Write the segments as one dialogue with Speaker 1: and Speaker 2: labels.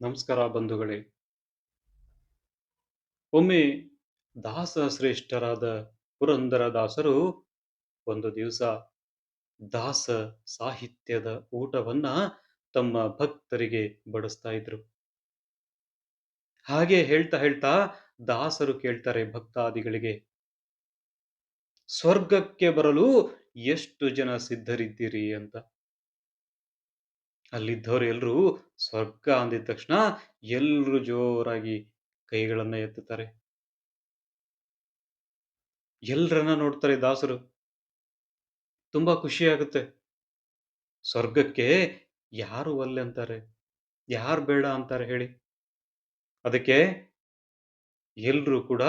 Speaker 1: ನಮಸ್ಕಾರ ಬಂಧುಗಳೇ. ಒಮ್ಮೆ ದಾಸ ಶ್ರೇಷ್ಠರಾದ ಪುರಂದರ ದಾಸರು ಒಂದು ದಿವಸ ದಾಸ ಸಾಹಿತ್ಯದ ಊಟವನ್ನ ತಮ್ಮ ಭಕ್ತರಿಗೆ ಬಡಿಸ್ತಾ ಇದ್ರು. ಹಾಗೆ ಹೇಳ್ತಾ ಹೇಳ್ತಾ ದಾಸರು ಕೇಳ್ತಾರೆ ಭಕ್ತಾದಿಗಳಿಗೆ, ಸ್ವರ್ಗಕ್ಕೆ ಬರಲು ಎಷ್ಟು ಜನ ಸಿದ್ಧರಿದ್ದೀರಿ? ಅಂತ. ಅಲ್ಲಿದ್ದವರು ಎಲ್ಲರೂ ಸ್ವರ್ಗ ಅಂದಿದ ತಕ್ಷಣ ಎಲ್ಲರೂ ಜೋರಾಗಿ ಕೈಗಳನ್ನ ಎತ್ತುತ್ತಾರೆ. ಎಲ್ರನ್ನ ನೋಡ್ತಾರೆ ದಾಸರು. ತುಂಬಾ ಖುಷಿ ಆಗುತ್ತೆ. ಸ್ವರ್ಗಕ್ಕೆ ಯಾರು ಒಲ್ಲೆ ಅಂತಾರೆ? ಯಾರು ಬೇಡ ಅಂತಾರೆ ಹೇಳಿ. ಅದಕ್ಕೆ ಎಲ್ರೂ ಕೂಡ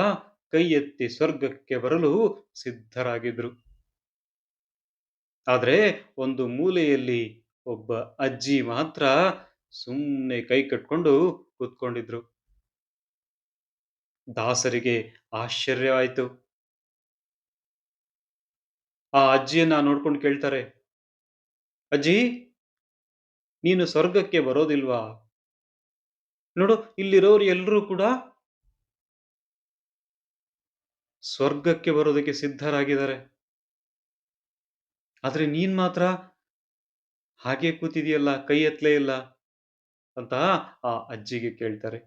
Speaker 1: ಕೈ ಎತ್ತಿ ಸ್ವರ್ಗಕ್ಕೆ ಬರಲು ಸಿದ್ಧರಾಗಿದ್ರು. ಆದ್ರೆ ಒಂದು ಮೂಲೆಯಲ್ಲಿ ಒಬ್ಬ ಅಜ್ಜಿ ಮಾತ್ರ ಸುಮ್ಮನೆ ಕೈ ಕಟ್ಕೊಂಡು ಕೂತ್ಕೊಂಡಿದ್ರು. ದಾಸರಿಗೆ ಆಶ್ಚರ್ಯವಾಯಿತು ಆ ಅಜ್ಜಿಯನ್ನ ನೋಡ್ಕೊಂಡು ಕೇಳ್ತಾರೆ, ಅಜ್ಜಿ, ನೀನು ಸ್ವರ್ಗಕ್ಕೆ ಬರೋದಿಲ್ವಾ? ನೋಡು, ಇಲ್ಲಿರೋರು ಎಲ್ಲರೂ ಕೂಡ ಸ್ವರ್ಗಕ್ಕೆ ಬರೋದಕ್ಕೆ ಸಿದ್ಧರಾಗಿದ್ದಾರೆ. ಆದ್ರೆ ನೀನ್ ಮಾತ್ರ ಹಾಗೆ ಕೂತಿದೆಯಲ್ಲ, ಕೈ ಎತ್ತಲೇ ಇಲ್ಲ ಅಂತ ಆ ಅಜ್ಜಿಗೆ ಕೇಳ್ತಾರೆ.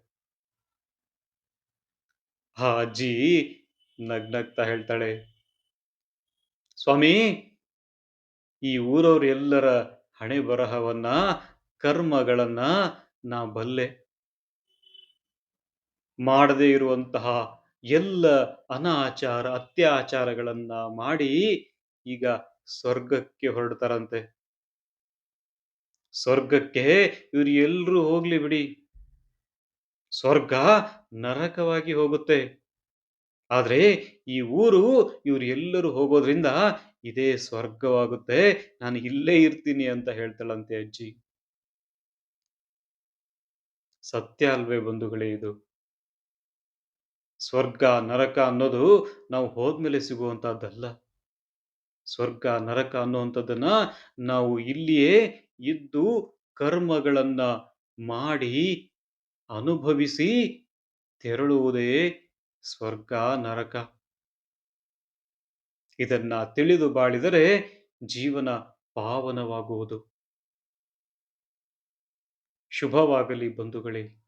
Speaker 1: ಆ ಅಜ್ಜಿ ನಗ್ನಗ್ತಾ ಹೇಳ್ತಾಳೆ, ಸ್ವಾಮಿ, ಈ ಊರವ್ರ ಎಲ್ಲರ ಹಣೆ ಬರಹವನ್ನ, ಕರ್ಮಗಳನ್ನ ನಾ ಬಲ್ಲೆ. ಮಾಡದೇ ಇರುವಂತಹ ಎಲ್ಲ ಅನಾಚಾರ, ಅತ್ಯಾಚಾರಗಳನ್ನ ಮಾಡಿ ಈಗ ಸ್ವರ್ಗಕ್ಕೆ ಹೊರಡ್ತಾರಂತೆ. ಸ್ವರ್ಗಕ್ಕೆ ಇವ್ರು ಎಲ್ರೂ ಹೋಗ್ಲಿ ಬಿಡಿ. ಸ್ವರ್ಗ ನರಕವಾಗಿ ಹೋಗುತ್ತೆ. ಆದ್ರೆ ಈ ಊರು ಇವ್ರು ಎಲ್ಲರೂ ಹೋಗೋದ್ರಿಂದ ಇದೇ ಸ್ವರ್ಗವಾಗುತ್ತೆ. ನಾನು ಇಲ್ಲೇ ಇರ್ತೀನಿ ಅಂತ ಹೇಳ್ತಾಳಂತೆ ಅಜ್ಜಿ. ಸತ್ಯ ಅಲ್ವೇ ಬಂಧುಗಳೇ ಇದು. ಸ್ವರ್ಗ ನರಕ ಅನ್ನೋದು ನಾವು ಹೋದ್ಮೇಲೆ ಸಿಗುವಂತಹದ್ದಲ್ಲ. ಸ್ವರ್ಗ, ನರಕ ಅನ್ನುವಂಥದ್ದನ್ನ ನಾವು ಇಲ್ಲಿಯೇ ಇದ್ದು ಕರ್ಮಗಳನ್ನ ಮಾಡಿ ಅನುಭವಿಸಿ ತೆರಳುವುದೇ ಸ್ವರ್ಗ, ನರಕ. ಇದನ್ನ ತಿಳಿದು ಬಾಳಿದರೆ ಜೀವನ ಪಾವನವಾಗುವುದು. ಶುಭವಾಗಲಿ ಬಂಧುಗಳೇ.